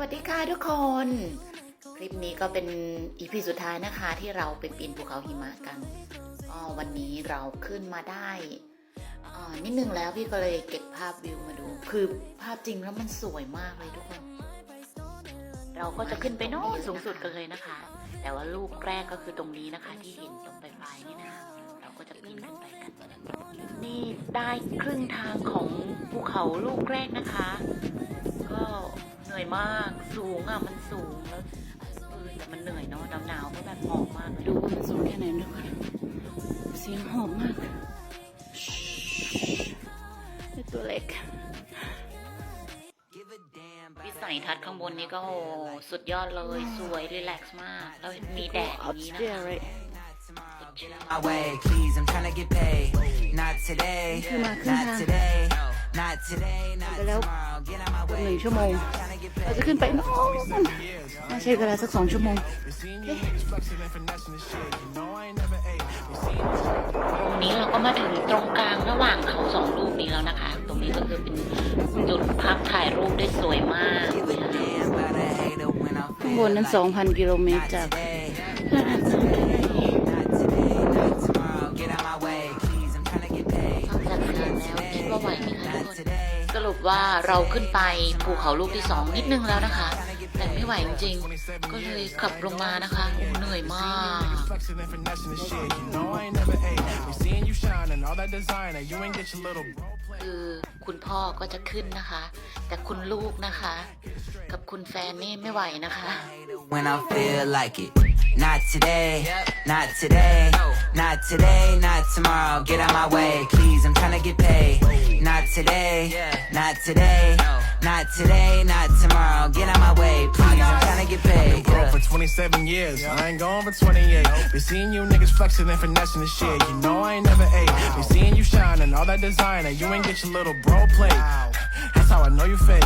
วัสดีค่ะทุกคน คลิปนี้ก็เป็นอีพีสุดท้ายนะคะ ที่เราไปปีนภูเขาหิมะกันอ๋อวันนี้เราขึ้นมาได้อ่านิดนึงแล้วพี่ก็เลยเก็บภาพวิวมาดู คือภาพจริงแล้วมันสวยมากเลยทุกคน เราก็จะขึ้นไปโน่นสูงสุดกันเลยนะคะ แต่ว่าลูกแรกก็คือตรงนี้นะคะ ที่เห็นตรงปลายๆนี่นะคะเราก็จะปีนขึ้นไปกันนี่ได้ครึ่งทางของภูเขาลูกแรกนะคะ ก็เห นื่อยมาก สูงอะมันสูงแล้วเออแต่มันเหนื่อยเนาะหนาวๆก็แบบหอบมากเลยดูว่ามันสูงแค่ไหนดูค่ะเสียงหอบมากนี่ตัวเล็กวิสัยทัศน์ข้างบนนี้ก็โอ้สุดยอดเลยสวยรีแลกซ์มาก แล้วมีแดดอย่างนี้นะคะ my way, please. I'm trying to get paid. Not today, not today, not today, not tomorrow. Get out my ห way. นึ่งชั่วโมง Trying to get เรา paid. จะขึ้นไปโน่นน่าใช้เวลาสักสองชั่วโมงตรงนี้เราก็มาถึงตรงกลางระหว่างเขาสองลูกนี้แล้วนะคะ ตรงนี้ก็คือเป็นจุดพักถ่ายรูปได้สวยมากเลยนะคะ Damn, but I hate it when I'm ข้างบนนั้น 2,000 กิโลเมตรจาก สรุปว่าเราขึ้นไปภูเขาลูกที่สองนิดนึงแล้วนะคะ แต่ไม่ไหวจริงๆ ก็เลยขับลงมานะคะโอ้เหนื่อยมาก Flexing and finessing the shit. You know I ain't never ate. We seeing you shining, all that designer. You ain't get your little bro play. คือคุณพ่อก็จะขึ้นนะคะ แต่คุณลูกนะคะ กับคุณแฟนนี่ไม่ไหวนะคะ when I feel like it. Not today, not today, not today, not tomorrow. Get out my way, please. I'm trying to get paid. Not today, not today, not today, not tomorrow. Get out my way, please. I'm trying to get paid. Bro, yeah. for 27 years, I ain't going for 28. Been seeing you niggas flexing and finessing the shit. You know I ain't never ate. Been seeing you shining, all that designer. You ain't get your little bro plate. That's how I know you fake.